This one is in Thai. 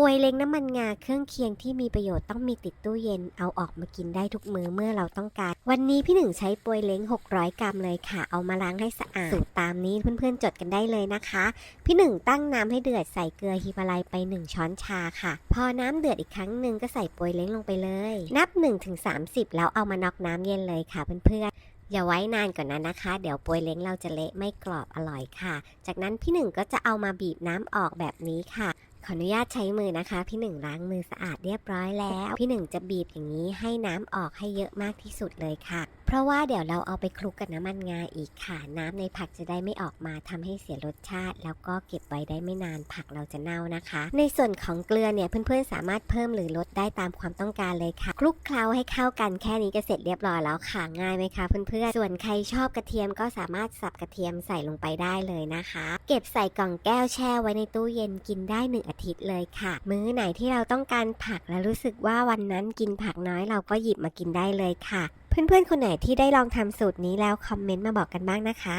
ปวยเล้งน้ำมันงาเครื่องเคียงที่มีประโยชน์ต้องมีติดตู้เย็นเอาออกมากินได้ทุกมื้อเมื่อเราต้องการ วันนี้พี่หนึ่งใช้ปวยเล้ง 600 กรัมเลยค่ะ เอามาล้างให้สะอาดสูตรตามนี้เพื่อนๆจดกันได้เลยนะคะ พี่หนึ่งตั้งน้ำให้เดือดใส่เกลือฮิมาลัยไป 1 ช้อนชาค่ะ พอน้ำเดือดอีกครั้งหนึ่งก็ใส่ปวยเล้งลงไปเลย นับ 1-30 แล้วเอามาน็อกน้ำเย็นเลยค่ะเพื่อนๆอย่าไว้นานก่อนนะนะคะ เดี๋ยวปวยเล้งเราจะเละไม่กรอบอร่อยค่ะ จากนั้นพี่หนึ่งก็จะเอามาบีบน้ำออกแบบนี้ค่ะ ขออนุญาตใช้มือนะคะ พี่หนึ่งล้างมือสะอาดเรียบร้อยแล้ว พี่หนึ่งจะบีบอย่างนี้ให้น้ำออกให้เยอะมากที่สุดเลยค่ะ เพราะว่าเดี๋ยวเราเอาไปคลุกกับน้ำมันงาอีกค่ะ น้ำในผักจะได้ไม่ออกมาทำให้เสียรสชาติ แล้วก็เก็บไว้ได้ไม่นานผักเราจะเน่านะคะ ในส่วนของเกลือเนี่ยเพื่อนๆสามารถเพิ่มหรือลดได้ตามความต้องการเลยค่ะ คลุกเคล้าให้เข้ากันแค่นี้ก็เสร็จเรียบร้อยแล้วค่ะง่ายไหมคะเพื่อนๆส่วนใครชอบกระเทียมก็สามารถสับกระเทียมใส่ลงไปได้เลยนะคะ เก็บใส่กล่องแก้วแช่ไว้ในตู้เย็นกินได้หนึ่งอาทิตย์เลยค่ะ มื้อไหนที่เราต้องการผักและรู้สึกว่าวันนั้นกินผักน้อยเราก็หยิบมากินได้เลยค่ะ เพื่อนๆคนไหนที่ได้ลองทำสูตรนี้แล้วคอมเมนต์มาบอกกันบ้างนะคะ